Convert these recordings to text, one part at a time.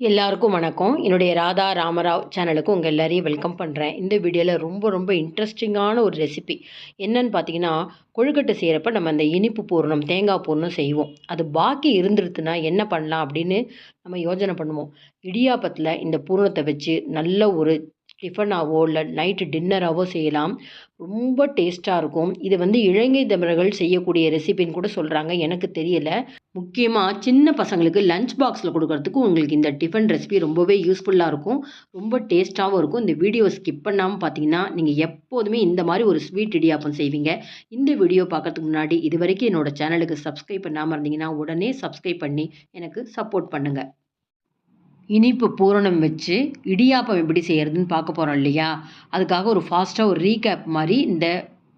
எல்லாருக்கும் வணக்கம். என்னுடைய ராதா ராமராவ் சேனலுக்கு உங்கள் எல்லாரையும் வெல்கம் பண்ணுறேன் இந்த வீடியோவில் ரொம்ப ரொம்ப இன்ட்ரெஸ்டிங்கான ஒரு ரெசிபி என்னன்னு பார்த்தீங்கன்னா கொழுக்கட்டை செய்கிறப்ப நம்ம அந்த இனிப்பு பூரணம் தேங்காய் பூரணம் செய்வோம். அது பாக்கி இருந்துருதுன்னா என்ன பண்ணலாம் அப்படின்னு நம்ம யோசனை பண்ணுவோம். இடியாப்பத்தில் இந்த பூரணத்தை வச்சு நல்ல ஒரு டிஃபனாவோ இல்லை நைட்டு டின்னராகவோ செய்யலாம். ரொம்ப டேஸ்ட்டாக இருக்கும். இது வந்து இலங்கை தமிழர்கள் செய்யக்கூடிய ரெசிபின்னு கூட சொல்கிறாங்க எனக்கு தெரியலை. முக்கியமாக சின்ன பசங்களுக்கு லஞ்ச் பாக்ஸில் கொடுக்கறதுக்கு உங்களுக்கு இந்த டிஃபன் ரெசிபி ரொம்பவே யூஸ்ஃபுல்லாக இருக்கும். ரொம்ப டேஸ்ட்டாகவும் இருக்கும். இந்த வீடியோ ஸ்கிப் பண்ணாமல் பார்த்தீங்கன்னா நீங்கள் எப்போதுமே இந்த மாதிரி ஒரு ஸ்வீட் இடியாப்பம் செய்வீங்க. இந்த வீடியோ பார்க்கறதுக்கு முன்னாடி இது வரைக்கும் என்னோட சேனலுக்கு சப்ஸ்கிரைப் பண்ணாமல் இருந்தீங்கன்னா உடனே சப்ஸ்கிரைப் பண்ணி எனக்கு சப்போர்ட் பண்ணுங்கள் இனிப்பு பூரணம் வச்சு இடியாப்பம் எப்படி செய்கிறதுன்னு பார்க்க போகிறோம் இல்லையா? அதுக்காக ஒரு ஃபாஸ்ட்டாக ஒரு ரீகேப் மாதிரி இந்த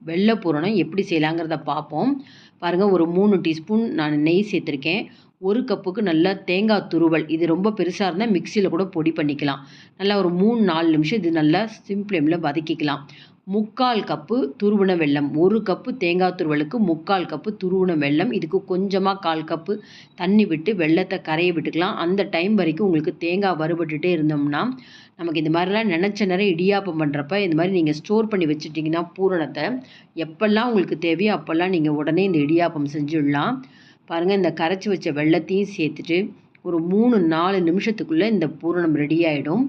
வெள்ளை பூரணம் எப்படி செய்யலாங்கிறத பார்ப்போம். பாருங்கள் ஒரு மூணு டீஸ்பூன் நான் நெய் சேர்த்துருக்கேன். ஒரு கப்புக்கு நல்லா தேங்காய் துருவல் இது ரொம்ப பெருசாக இருந்தால் மிக்சியில் கூட பொடி பண்ணிக்கலாம். நல்லா ஒரு மூணு நாலு நிமிஷம் இது நல்லா சிம் ஃப்ளேமில் வதக்கிக்கலாம். முக்கால் கப்பு துருவின வெல்லம். ஒரு கப்பு தேங்காய் துருவலுக்கு முக்கால் கப்பு துருவின வெல்லம். இதுக்கு கொஞ்சமாக கால் கப்பு தண்ணி விட்டு வெள்ளத்தை கரைய விட்டுக்கலாம். அந்த டைம் வரைக்கும் உங்களுக்கு தேங்காய் வறுபட்டுட்டே இருந்தோம்னா நமக்கு இந்த மாதிரிலாம் நினச்ச நேரம் இடியாப்பம் பண்ணுறப்ப இந்த மாதிரி நீங்கள் ஸ்டோர் பண்ணி வச்சுட்டிங்கன்னா பூரணத்தை எப்பெல்லாம் உங்களுக்கு தேவையோ அப்போல்லாம் நீங்கள் உடனே இந்த இடியாப்பம் செஞ்சிடலாம். பாருங்கள் இந்த கரைச்சி வச்ச வெள்ளத்தையும் சேர்த்துட்டு ஒரு மூணு நாலு நிமிஷத்துக்குள்ளே இந்த பூரணம் ரெடி ஆகிடும்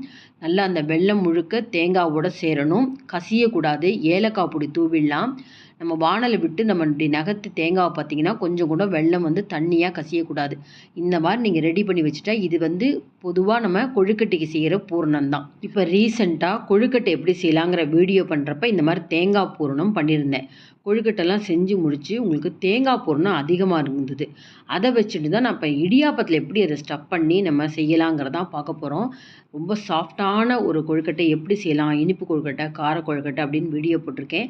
நல்லா அந்த வெள்ளம் முழுக்க தேங்காவோட சேரணும். கசியக்கூடாது ஏலக்காய் பொடி தூவிடலாம். நம்ம வானலை விட்டு நம்மளுடைய நகத்து நகர்த்து தேங்காவை பார்த்திங்கன்னா கொஞ்சம் கூட வெள்ளம் வந்து தண்ணியாக கசியக்கூடாது இந்த மாதிரி நீங்கள் ரெடி பண்ணி வச்சுட்டா இது வந்து பொதுவாக நம்ம கொழுக்கட்டைக்கு செய்கிற பூரணம் தான். இப்போ ரீசெண்டாக கொழுக்கட்டை எப்படி செய்யலாங்கிற வீடியோ பண்ணுறப்ப இந்த மாதிரி தேங்காய் பூரணம் பண்ணியிருந்தேன். கொழுக்கட்டைலாம் செஞ்சு முடித்து உங்களுக்கு தேங்காய் பூரணம் அதிகமாக இருந்தது. அதை வச்சுட்டு தான் நான் இப்போ இடியாப்பத்தில் எப்படி அதை ஸ்டப் பண்ணி நம்ம செய்யலாங்கிறதான் பார்க்க போகிறோம் ரொம்ப சாஃப்டான ஒரு கொழுக்கட்டை எப்படி செய்யலாம்? இனிப்பு கொழுக்கட்டை கார கொழுக்கட்டை அப்படின்னு வீடியோ போட்டிருக்கேன்.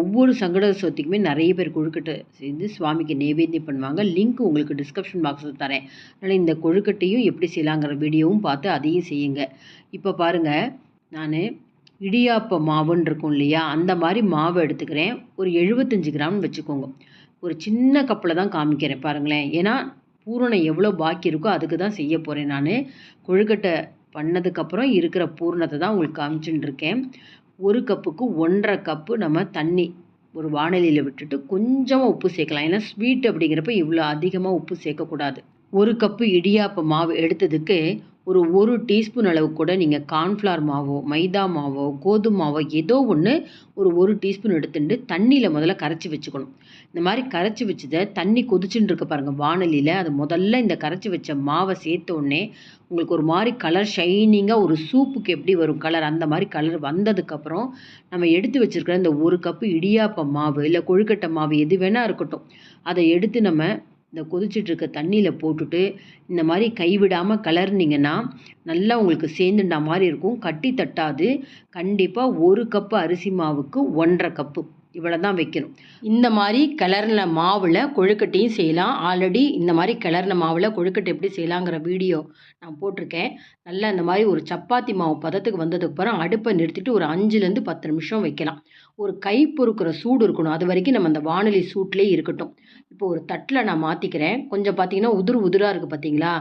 ஒவ்வொரு சங்கட சதுர்த்திக்குமே நிறைய பேர் கொழுக்கட்டை செஞ்சு சுவாமிக்கு நைவேத்தியம் பண்ணுவாங்க. லிங்க் உங்களுக்கு டிஸ்கிரிப்ஷன் பாக்ஸில் தரேன். அதனால் இந்த கொழுக்கட்டையும் எப்படி செய்யலாங்கிற வீடியோவும் பார்த்து அதையும் செய்யுங்க. இப்போ பாருங்கள் நான் இடியாப்ப மாவுன்னு இருக்கும் இல்லையா? அந்த மாதிரி மாவு எடுத்துக்கிறேன். ஒரு எழுபத்தஞ்சு கிராம் வச்சுக்கோங்க. ஒரு சின்ன கப்பில் தான் காமிக்கிறேன் பாருங்களேன். ஏன்னா பூரணம் எவ்வளோ பாக்கி இருக்கோ அதுக்கு தான் செய்ய போகிறேன் நான். கொழுக்கட்டை பண்ணதுக்கப்புறம் இருக்கிற பூரணத்தை தான் உங்களுக்கு காமிச்சுட்டு இருக்கேன் ஒரு கப்புக்கு ஒன்றரை கப்பு நம்ம தண்ணி ஒரு வானலியில் விட்டுட்டு கொஞ்சமாக உப்பு சேர்க்கலாம். ஏன்னா ஸ்வீட் அப்படிங்கிறப்ப இவ்வளோ அதிகமாக உப்பு சேர்க்கக்கூடாது. ஒரு கப்பு இடியாப்ப மாவு எடுத்ததுக்கு ஒரு ஒரு டீஸ்பூன் அளவு கூட நீங்கள் கார்ன்ஃப்ளவர் மாவோ மைதா மாவோ கோதுமை மாவோ ஏதோ ஒன்று ஒரு ஒரு டீஸ்பூன் எடுத்துட்டு தண்ணியில் முதல்ல கரைச்சி வச்சுக்கணும். இந்த மாதிரி கரைச்சி வச்சதை தண்ணி கொதிச்சுட்டு இருக்க பாருங்கள் வானலியில். அது முதல்ல இந்த கரைச்சி வச்ச மாவை சேர்த்த உடனே உங்களுக்கு ஒரு மாதிரி கலர் ஷைனிங்காக ஒரு சூப்புக்கு எப்படி வரும் கலர் அந்த மாதிரி கலர் வந்ததுக்கப்புறம் நம்ம எடுத்து வச்சுருக்கிற இந்த ஒரு கப்பு இடியாப்ப மாவு இல்லை கொழுக்கட்டை மாவு எது வேணால் இருக்கட்டும் அதை எடுத்து நம்ம இந்த கொதிச்சிட்ருக்க தண்ணியில் போட்டுட்டு இந்த மாதிரி கைவிடாமல் கலர்னிங்கன்னா நல்லா உங்களுக்கு சேர்ந்துட்ட மாதிரி இருக்கும். கட்டி தட்டாது. கண்டிப்பாக ஒரு கப்பு அரிசி மாவுக்கு ஒன்றரை கப்பு இவ்வளோ தான் வைக்கணும். இந்த மாதிரி கிளறின மாவில் கொழுக்கட்டையும் செய்யலாம். ஆல்ரெடி இந்த மாதிரி கிளறின மாவில் கொழுக்கட்டை எப்படி செய்யலாங்கிற வீடியோ நான் போட்டிருக்கேன். நல்லா இந்த மாதிரி ஒரு சப்பாத்தி மாவு பதத்துக்கு வந்ததுக்கப்புறம் அடுப்பை நிறுத்திட்டு ஒரு அஞ்சுலேருந்து பத்து நிமிஷம் வைக்கலாம். ஒரு கை பொறுக்கிற சூடு இருக்கணும். அது வரைக்கும் நம்ம அந்த வானொலி சூட்லேயே இருக்கட்டும். இப்போ ஒரு தட்டில் நான் மாற்றிக்கிறேன் கொஞ்சம் பார்த்தீங்கன்னா உதிர் உதிராக இருக்குது பார்த்தீங்களா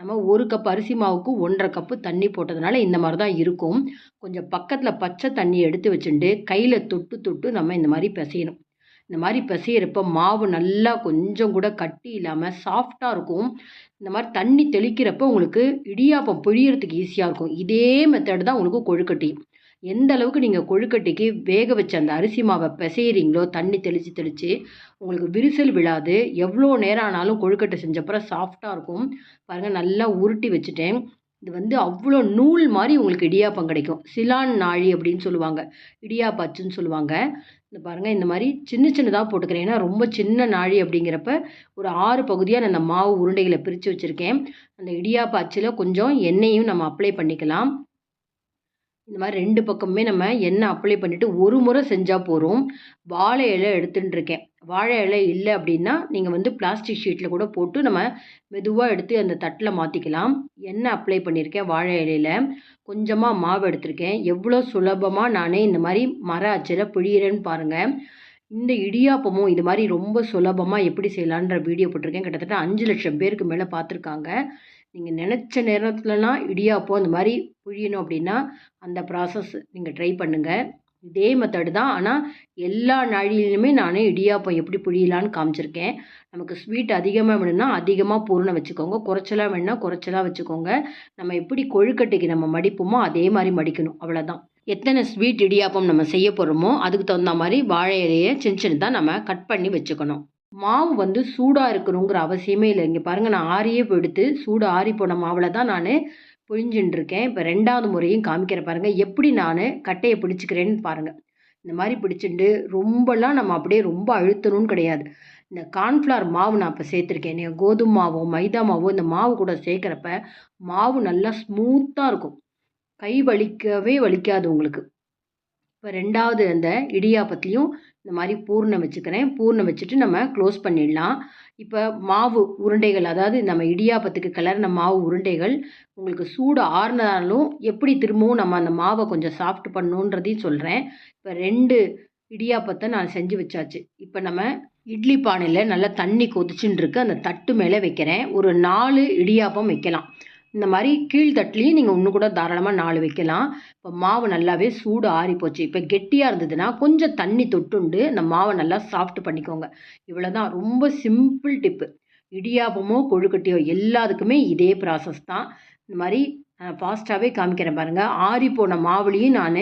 நம்ம ஒரு கப் அரிசி மாவுக்கு ஒன்றரை கப்பு தண்ணி போட்டதுனால இந்த மாதிரி தான் இருக்கும். கொஞ்சம் பக்கத்தில் பச்சை தண்ணியை எடுத்து வச்சுட்டு கையில் தொட்டு தொட்டு நம்ம இந்த மாதிரி பிசையணும். இந்த மாதிரி பிசையிறப்ப மாவு நல்லா கொஞ்சம் கூட கட்டி இல்லாமல் சாஃப்டாக இருக்கும். இந்த மாதிரி தண்ணி தெளிக்கிறப்ப உங்களுக்கு இடியாப்பம் பிழியறதுக்கு ஈஸியாக இருக்கும். இதே மெத்தட் தான் உங்களுக்கு கொழுக்கட்டி. எந்த அளவுக்கு நீங்கள் கொழுக்கட்டைக்கு வேக வச்ச அந்த அரிசி மாவை பிசைகிறீங்களோ தண்ணி தெளித்து தெளித்து உங்களுக்கு விரிசல் விழாது. எவ்வளோ நேரம் ஆனாலும் கொழுக்கட்டை செஞ்சப்பறம் சாஃப்டாக இருக்கும். பாருங்கள் நல்லா உருட்டி வச்சுட்டேன். இது வந்து அவ்வளோ நூல் மாதிரி உங்களுக்கு இடியாப்பம் கிடைக்கும். சிலான் நாழி அப்படின்னு சொல்லுவாங்க. இடியாப்ப அச்சுன்னு சொல்லுவாங்க. இந்த பாருங்கள் இந்த மாதிரி சின்ன சின்னதாக போட்டுக்கிறேன். ஏன்னா ரொம்ப சின்ன நாழி அப்படிங்கிறப்ப ஒரு ஆறு பகுதியாக நான் அந்த மாவு உருண்டைகளை பிரித்து வச்சுருக்கேன். அந்த இடியாப்ப அச்சில் கொஞ்சம் எண்ணெயும் நம்ம அப்ளை பண்ணிக்கலாம். இந்த மாதிரி ரெண்டு பக்கமுமே நம்ம எண்ணெய் அப்ளை பண்ணிவிட்டு ஒரு முறை செஞ்சால் போதும். வாழை இலை எடுத்துகிட்டு இருக்கேன். வாழை இலை இல்லை அப்படின்னா நீங்கள் வந்து பிளாஸ்டிக் ஷீட்டில் கூட போட்டு நம்ம மெதுவாக எடுத்து அந்த தட்டில் மாற்றிக்கலாம் எண்ணெய் அப்ளை பண்ணியிருக்கேன் வாழை இலையில். கொஞ்சமாக மாவு எடுத்திருக்கேன். எவ்வளோ சுலபமாக நானே இந்த மாதிரி மர அச்சில் பிழியிறேன்னு பாருங்கள் இந்த இடியாப்பமும் இது மாதிரி ரொம்ப சுலபமாக எப்படி செய்யலான்ற வீடியோ போட்டிருக்கேன். கிட்டத்தட்ட அஞ்சு லட்சம் பேருக்கு மேலே பார்த்துருக்காங்க. நீங்கள் நினச்ச நேரத்துலலாம் இடியாப்பம் இந்த மாதிரி புழியணும் அப்படின்னா அந்த ப்ராசஸ் நீங்கள் ட்ரை பண்ணுங்கள் இதே மெத்தடு தான். ஆனால் எல்லா நாழிலையுமே நான் இடியாப்பம் எப்படி புழியலான்னு காமிச்சிருக்கேன். நமக்கு ஸ்வீட் அதிகமாக வேணும்னா அதிகமாக பூரணம் வச்சுக்கோங்க. குறைச்சலாக வேணும்னா குறைச்சலாக வச்சுக்கோங்க. நம்ம எப்படி கொழுக்கட்டைக்கு நம்ம மடிப்போமோ அதே மாதிரி மடிக்கணும். அவ்வளோதான் எத்தனை ஸ்வீட் இடியாப்பம் நம்ம செய்ய போகிறோமோ அதுக்கு தகுந்த மாதிரி வாழை இலையை சின்ன சின்னதாக நம்ம கட் பண்ணி வச்சுக்கணும். மாவு வந்து சூடாக இருக்கணுங்கிற அவசியமே இல்லை. இங்கே பாருங்கள் நான் ஆறியே எடுத்து சூடு ஆறி போன மாவில் தான் நான் புழிஞ்சுட்டு இருக்கேன். இப்போ ரெண்டாவது முறையும் காமிக்கிற பாருங்கள் எப்படி நான் கட்டையை பிடிச்சிக்கிறேன்னு பாருங்கள் இந்த மாதிரி பிடிச்சிட்டு ரொம்பலாம் நம்ம அப்படியே ரொம்ப அழுத்தணும்னு கிடையாது. இந்த கார்ன்ஃப்ளவர் மாவு நான் இப்போ சேர்த்துருக்கேன். நீங்கள் கோதுமை மாவோ மைதா மாவோ இந்த மாவு கூட சேர்க்குறப்ப மாவு நல்லா ஸ்மூத்தாக இருக்கும். கை வலிக்கவே வலிக்காது உங்களுக்கு. இப்போ ரெண்டாவது அந்த இடியாப்பத்துலேயும் இந்த மாதிரி பூர்ணம் வச்சுக்கிறேன். பூர்ணம் வச்சுட்டு நம்ம க்ளோஸ் பண்ணிடலாம். இப்போ மாவு உருண்டைகள் அதாவது நம்ம இடியாப்பத்துக்கு கலர்ன மாவு உருண்டைகள் உங்களுக்கு சூடு ஆறுனாலும் எப்படி திரும்பவும் நம்ம அந்த மாவை கொஞ்சம் சாஃப்ட் பண்ணணுன்றதையும் சொல்கிறேன் இப்போ ரெண்டு இடியாப்பத்தை நான் செஞ்சு வச்சாச்சு. இப்போ நம்ம இட்லி பானையில் நல்லா தண்ணி கொதிச்சுன்னு இருக்கு. அந்த தட்டு மேலே வைக்கிறேன். ஒரு நாலு இடியாப்பம் வைக்கலாம். இந்த மாதிரி கீழ்தட்டிலையும் நீங்கள் ஒன்று கூட தாராளமாக நாலு வைக்கலாம். இப்போ மாவு நல்லாவே சூடு ஆறி போச்சு. இப்போ கெட்டியாக இருந்ததுன்னா கொஞ்சம் தண்ணி தொட்டுண்டு இந்த மாவை நல்லா சாஃப்ட் பண்ணிக்கோங்க. இவ்வளோ தான் ரொம்ப சிம்பிள் டிப்பு. இடியாப்பமோ கொழுக்கட்டையோ எல்லாத்துக்குமே இதே ப்ராசஸ் தான். இந்த மாதிரி ஃபாஸ்ட்டாகவே காமிக்கிறேன் பாருங்கள் ஆறி போன மாவுலேயும் நான்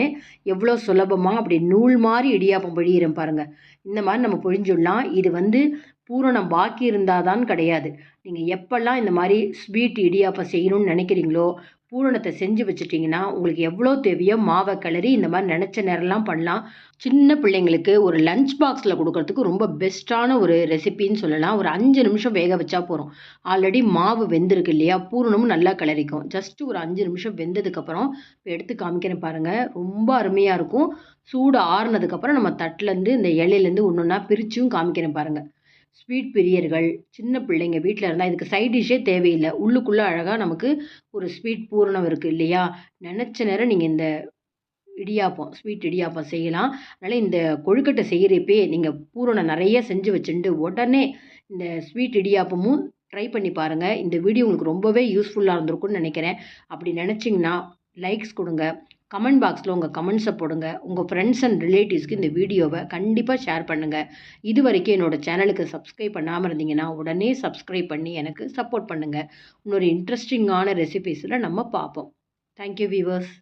எவ்வளோ சுலபமாக அப்படி நூல் மாதிரி இடியாப்பம் பொழியிறேன் பாருங்கள் இந்த மாதிரி நம்ம பொழிஞ்சுடலாம். இது வந்து பூரணம் பாக்கி இருந்தால் தான் கிடையாது. நீங்கள் எப்போல்லாம் இந்த மாதிரி ஸ்வீட் இடியாப்பம் செய்யணும்னு நினைக்கிறீங்களோ பூரணத்தை செஞ்சு வச்சுட்டிங்கன்னா உங்களுக்கு எவ்வளோ தேவையோ மாவை கிளறி இந்த மாதிரி நினச்ச நேரம்லாம் பண்ணலாம். சின்ன பிள்ளைங்களுக்கு ஒரு லஞ்ச் பாக்ஸில் கொடுக்கறதுக்கு ரொம்ப பெஸ்ட்டான ஒரு ரெசிபின்னு சொல்லலாம். ஒரு அஞ்சு நிமிஷம் வேக வச்சா போகிறோம் ஆல்ரெடி மாவு வெந்திருக்கு இல்லையா? பூரணமும் நல்லா கிளறிக்கும். ஜஸ்ட் ஒரு அஞ்சு நிமிஷம் வெந்ததுக்கப்புறம் இப்போ எடுத்து காமிக்கிறேன் பாருங்கள் ரொம்ப அருமையாக இருக்கும். சூடு ஆறுனதுக்கப்புறம் நம்ம தட்டிலேருந்து இந்த இலையிலேருந்து ஒன்று ஒன்றா பிரிச்சும் காமிக்கிறேன் பாருங்கள் ஸ்வீட் பிரியர்கள் சின்ன பிள்ளைங்க வீட்டில் இருந்தால் இதுக்கு சைட் டிஷ்ஷே தேவையில்லை. உள்ளுக்குள்ளே அழகாக நமக்கு ஒரு ஸ்வீட் பூரணம் இருக்குது இல்லையா? நினச்ச நேரம் நீங்கள் இந்த இடியாப்பம் ஸ்வீட் இடியாப்பம் செய்யலாம். அதனால் இந்த கொழுக்கட்டை செய்கிறப்பே நீங்கள் பூரணம் நிறைய செஞ்சு வச்சுட்டு உடனே இந்த ஸ்வீட் இடியாப்பமும் ட்ரை பண்ணி பாருங்கள் இந்த வீடியோ உங்களுக்கு ரொம்பவே யூஸ்ஃபுல்லாக இருந்திருக்கும்னு நினைக்கிறேன். அப்படி நினச்சிங்கன்னா லைக்ஸ் கொடுங்க. கமெண்ட் பாக்ஸில் உங்கள் கமெண்ட்ஸை போடுங்க. உங்கள் ஃப்ரெண்ட்ஸ் அண்ட் ரிலேட்டிவ்ஸ்க்கு இந்த வீடியோவை கண்டிப்பாக ஷேர் பண்ணுங்கள் இது வரைக்கும் என்னோடய சேனலுக்கு சப்ஸ்கிரைப் பண்ணாமல் இருந்தீங்கன்னா உடனே சப்ஸ்கிரைப் பண்ணி எனக்கு சப்போர்ட் பண்ணுங்கள் இன்னொரு இன்ட்ரெஸ்டிங்கான ரெசிபீஸில் நம்ம பார்ப்போம். Thank you viewers